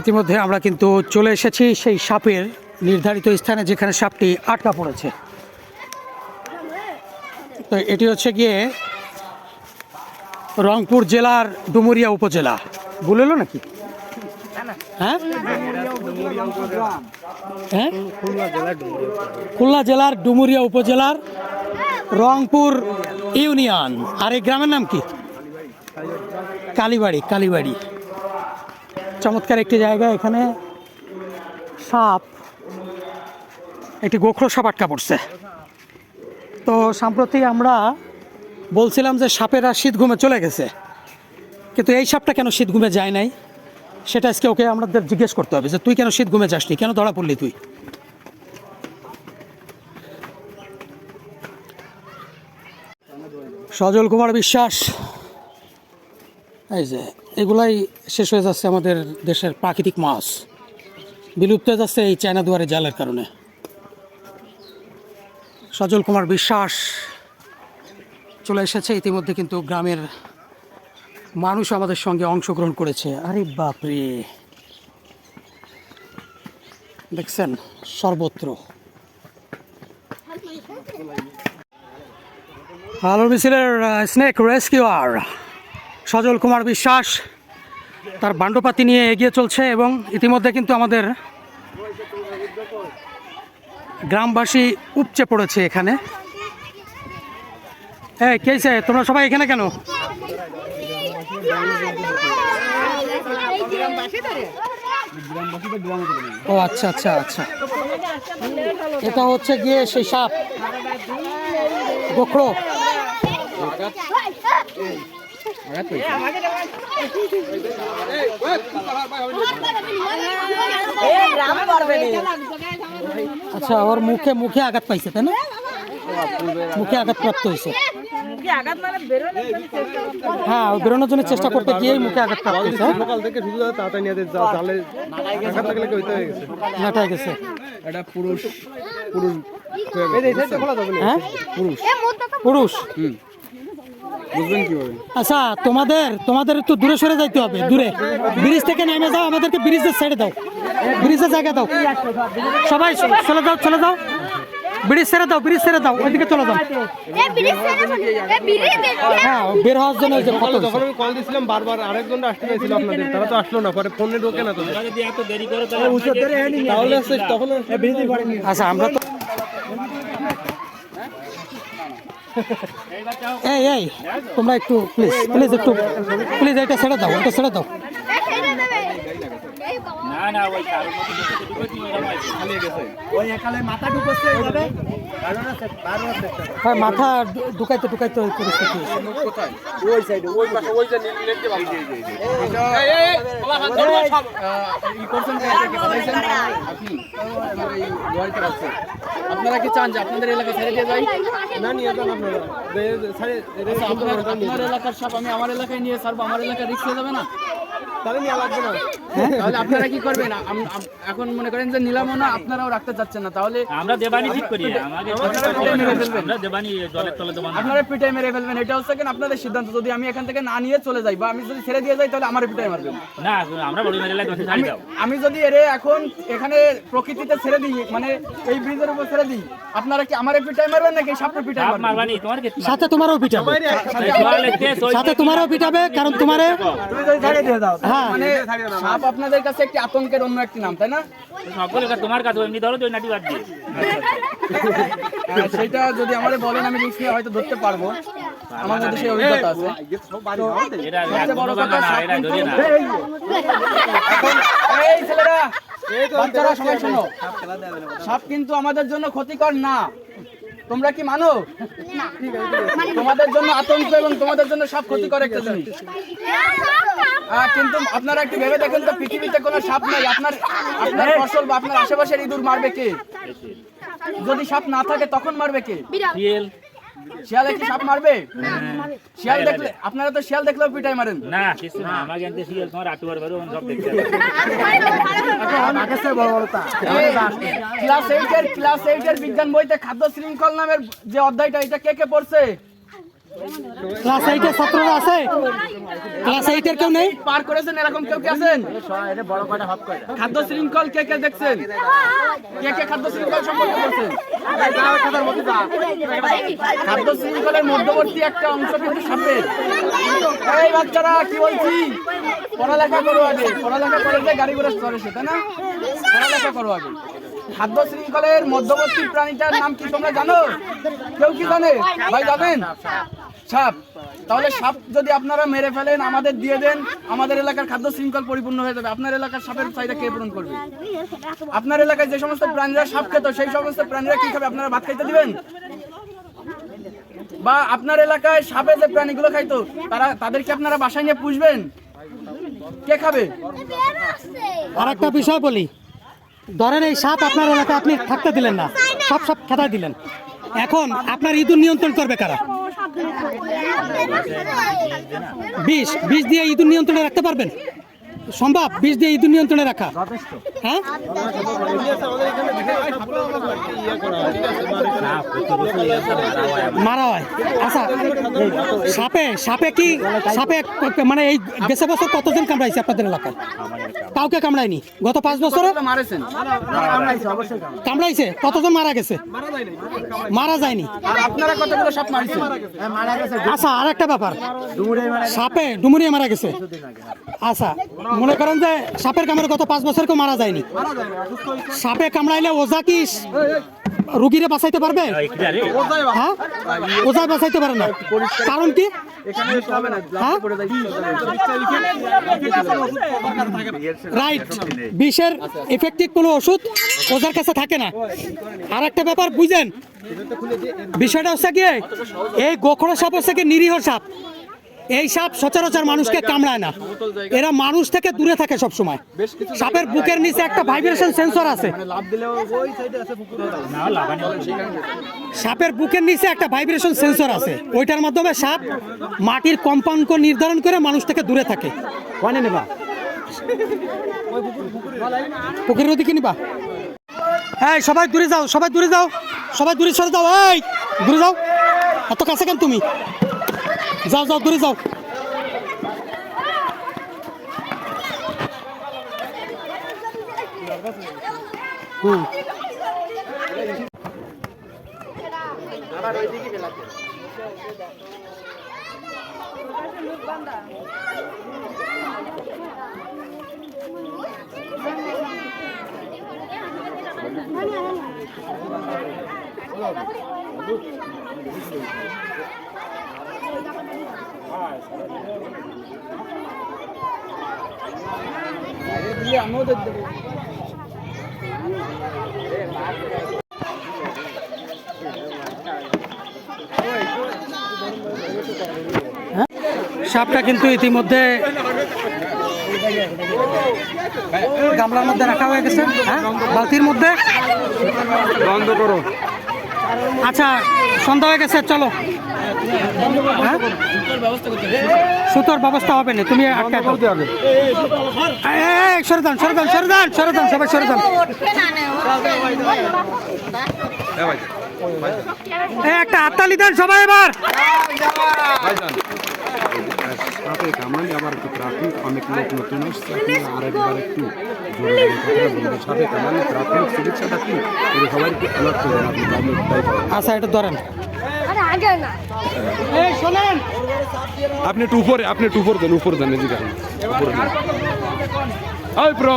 ইতিমধ্যে আমরা কিন্তু চলে এসেছি সেই সাপের নির্ধারিত স্থানে যেখানে সাপটি আটকা পড়েছে। তো এটি হচ্ছে গিয়ে রংপুর জেলার ডুমুরিয়া উপজেলা। বলেলো নাকি? হ্যাঁ? হ্যাঁ? খুলনা জেলার ডুমুরিয়া উপজেলার রংপুর ইউনিয়ন। আর এই গ্রামের নাম কি? কালীবাড়ি কালীবাড়ি। চমৎকার একটি জায়গা এখানে। সাপ। একটি গোখরো সাপ আটকা পড়ছে। তো সম্প্রতি আমরা বলছিলাম যে সাপেরা শীত ঘুমে চলে গেছে। কিন্তু এই সাপটা কেন শীত ঘুমে যায় নাই? সেটা আজকে ওকে আমাদের জিজ্ঞেস করতে হবে যে, তুই কেন শীত ঘুমে যাসনি? কেন ধরা পড়লি তুই? সজল কুমার বিশ্বাস। এই যে এগুলাই শেষ হয়ে যাচ্ছে আমাদের দেশের প্রাকৃতিক মাছ। বিলুপ্ত হয়ে যাচ্ছে এই চায়না দুয়ারে জালের কারণে। সজল কুমার বিশ্বাস চলে এসেছে। ইতিমধ্যে কিন্তু গ্রামের মানুষ আমাদের সঙ্গে অংশগ্রহণ করেছে। আরে বাপরে। দেখছেন, সর্বত্র। আলোর মিছিলের স্নেক রেস্কিউয়ার সজল কুমার বিশ্বাস তার বান্ডপাতি নিয়ে এগিয়ে চলছে এবং ইতিমধ্যে কিন্তু আমাদের গ্রামবাসী উপচে পড়েছে এখানে। এই কেছে তোমরা সবাই এখানে কেন? ও আচ্ছা আচ্ছা আচ্ছা। এটা হচ্ছে গিয়ে সেই সাপ। গোখরো। আচ্ছা ওর মুখে মুখে আঘাত পাইছে তাই না? মুখে আঘাত প্রাপ্ত হয়েছে। হ্যাঁ ও বেরোনোর জন্য চেষ্টা করতে গিয়েই মুখে আঘাত প্রাপ্ত হয়েছে। হ্যাঁ? সকাল থেকে শুধু তাড়াতাড়ি নিয়ে জালে আঘাত লাগলে হইতে হয়ে? গেছে নাটা গেছে এটা পুরুষ পুরুষ। হয়ে হ্যাঁ পুরুষ কীভাবে আচ্ছা তোমাদের তোমাদের একটু দূরে সরে যাইতে হবে দূরে। ব্রিজ থেকে নেমে যাও আমাদেরকে ব্রিজের সাইডে দাও। ব্রিজের জায়গা দাও। সবাই চলে যাও চলে যাও। ব্রিজ ছেড়ে দাও ব্রিজ ছেড়ে দাও ওইদিকে চলে যাও। হ্যাঁ বের হওয়ার জন্য ওই যে কত যখন আমি কল দিছিলাম বারবার আরেকজন আসতে চাইছিল আপনাদের তারা তো আসলো না পরে ফোনে ঢোকে না তো তাহলে হচ্ছে তখন আচ্ছা আমরা তো এই এই তোমরা একটু প্লিজ প্লিজ একটু প্লিজ এটা ছেড়ে দাও এটা ছেড়ে দাও। হ্যাঁ মাথা ঢুকাইতে ঢুকাইতে ওই পরিস্থিতি। হয়েছে। আপনারা কি চান যে আপনাদের এলাকা ছেড়ে দিয়ে যাই? না নিয়ে যান আপনারা। আচ্ছা, আপনার। এলাকার সাপ আমি আমার এলাকায় নিয়ে ছাড়বো আমার এলাকায় রিক্স হয়ে যাবে না? তাহলে নিয়ে লাগবে না। তাহলে আপনারা কি করবেন? এখন মনে করেন যে নিলামও না আপনারাও রাখতে চাচ্ছেন না। তাহলে আমরা দেবানি ঠিক করি আমরা দেবানি জলের তলে দেবানি। আপনারা পিটাই মেরে ফেলবেন। এটা হচ্ছে কেন আপনাদের সিদ্ধান্ত। যদি আমি এখান থেকে না নিয়ে চলে যাই বা আমি যদি ছেড়ে দিয়ে যাই তাহলে আমার পিটাই মারবেন। না আমরা বড় মেরে লাগে ছাড়ি দাও। আমি যদি এরে এখন এখানে প্রকৃতিতে ছেড়ে দিই মানে এই ব্রিজের উপর ছেড়ে দিই আপনারা কি আমার পিটাই মারবেন নাকি সাপটা পিটাই সাপ মারবেন? সাথে তোমারও পিটাবে সাথে তোমারও পিটাবে কারণ তোমারে তুমি যদি ছেড়ে দিয়ে দাও হ্যাঁ। মানে সাপ আপনাদের কাছে একটি আতঙ্কের অন্য একটি নাম তাই না? সকলের কাছে তোমার কাছে এমনি ধরো ওই নাটি বাদ দিয়ে। সেটা যদি আমারে বলেন আমি রিস্ক নিয়ে হয়তো ধরতে পারব। আমার মধ্যে সেই অভিজ্ঞতা আছে। ধরে না। এই ছেলেরা বাচ্চারা সবাই শোনো। সাপ কিন্তু আমাদের জন্য ক্ষতিকর না। তোমরা কি মানো? তোমাদের জন্য আতঙ্ক এবং তোমাদের জন্য সাপ ক্ষতিকর একটা জিনিস কিন্তু আপনারা একটু ভেবে দেখেন তো পৃথিবীতে কোনো সাপ নাই। আপনার আপনার ফসল বা আপনার আশেপাশের ইঁদুর মারবে কে? যদি সাপ না থাকে তখন মারবে কে? শিয়াল কি সাপ মারবে? শিয়াল দেখলে আপনারা তো শিয়াল দেখলেও পিটাই মারেন। না কিছু না আমার শিয়াল তোমার আটু বার বারো সব দেখতে ক্লাস এইটের ক্লাস এইটের বিজ্ঞান বইতে খাদ্য শৃঙ্খল নামের যে অধ্যায়টা এটা কে কে পড়ছে? ক্লাস এইটের ছাত্ররা আছে? ক্লাস এইটের কেউ নেই? পার করেছেন, এরকম কেউ কি আছেন? খাদ্য শৃঙ্খল কে কে দেখছেন? কে কে খাদ্য শৃঙ্খল সম্পর্কে বলছেন? খাদ্য শৃঙ্খলের মধ্যবর্তী একটা অংশ কিন্তু সাপের। এই বাচ্চারা, কি বলছি? পড়ালেখা করো আগে। পড়ালেখা করে যে গাড়ি ঘোড়া চড়ে সে, তাই না? পড়ালেখা করো আগে। খাদ্য শৃঙ্খলের মধ্যবর্তী প্রাণীটার নাম কি তোমরা জানো? কেউ কি জানে? ভাই জানেন সাপ। তাহলে সাপ যদি আপনারা মেরে ফেলেন, আমাদের দিয়ে দেন, আমাদের এলাকার খাদ্য শৃঙ্খল পরিপূর্ণ হয়ে যাবে। আপনার এলাকার সাপের চাহিদা কে পূরণ করবে? আপনার এলাকায় যে সমস্ত প্রাণীরা সাপ খেত, সেই সমস্ত প্রাণীরা কি খাবে? আপনারা ভাত খাইতে দিবেন? বা আপনার এলাকায় সাপে যে প্রাণীগুলো খাইতো, তারা তাদেরকে আপনারা বাসায় নিয়ে পুষবেন? কে খাবে? আর একটা বিষয় বলি। ধরেন এই সাপ আপনার এলাকায় আপনি থাকতে দিলেন না, সব সব খেতায় দিলেন। এখন আপনার ইঁদুর নিয়ন্ত্রণ করবে কারা? বিষ বিষ দিয়ে ইঁদুর নিয়ন্ত্রণে রাখতে পারবেন? সম্ভব? বিষ দিয়ে ইঁদুর নিয়ন্ত্রণে রাখা। হ্যাঁ? মারা হয়। আচ্ছা সাপে সাপে কি সাপে মানে এই গেছে বছর কতজন কামড়াইছে আপনাদের এলাকায়? কাউকে কামড়ায়নি? গত পাঁচ বছরে? কামড়াইছে কতজন মারা গেছে? মারা যায়নি। আচ্ছা আর একটা ব্যাপার। সাপে ডুমুরিয়ে মারা গেছে। আচ্ছা মনে করেন যে সাপের কামড়ে গত পাঁচ বছর কেউ মারা যায়নি? সাপে কামড়াইলে ওজা কি? রুগীরে বাঁচাইতে পারবে? হ্যাঁ ওজা বাঁচাইতে পারে না। কারণ কি? এখানে তো হবে না হ্যাঁ? পড়ে যায় রাইট বিষের এফেক্টিভ কোনো ওষুধ ওজার কাছে থাকে না। আর একটা ব্যাপার বুঝেন বিষয়টা হচ্ছে কি এই গোখরা সাপ হচ্ছে কি নিরীহ সাপ। এই সাপ সচরাচর মানুষকে কামড়ায় না। এরা মানুষ থেকে দূরে থাকে সব সময় সাপের বুকের নিচে একটা ভাইব্রেশন সেন্সর আছে। লাভ দিলেও ওই সাইডে আছে পুকুরে সাপের বুকের নিচে একটা ভাইব্রেশন সেন্সর আছে। ওইটার মাধ্যমে সাপ মাটির কম্পাঙ্ক নির্ধারণ করে মানুষ থেকে দূরে থাকে। নেবা? পুকুরের ওদিকে নিবা। এই সবাই দূরে যাও সবাই দূরে যাও সবাই দূরে সরে যাও। এই দূরে যাও। এত কাছে কেন তুমি? যাও যাও দূরে যাও। হুম। আমিও তো দেবো সাপটা কিন্তু ইতিমধ্যে গামলার মধ্যে রাখা হয়ে গেছে হ্যাঁ? বালতির মধ্যে? বন্ধ করো। আচ্ছা সন্ধ্যা হয়ে গেছে চলো। হ্যাঁ সুতোর ব্যবস্থা হবে না তুমি আটকা দাও। এই, এই, এই, সরে দান সরে দান সরে দান সরে দান সবাই সরে দান একটা হাততালি দেন সবাই এবার সাপে কামড়ানি আবার একটু প্রাথমিক অনেক লোক নতুন আসছে আপনি আরেকবার একটু জোরে জোরে কথাটা বলবেন সাপে কামড়ানি প্রাথমিক চিকিৎসাটা কি সবাই একটু অ্যালার্ট করবেন আপনি আমি তাই করেন। আচ্ছা এটা ধরেন আরে আগে না এই শোনেন আপনি একটু উপরে আপনি একটু উপরে দেন উপর দেন এদিকে উপরে দেন ওই ব্রো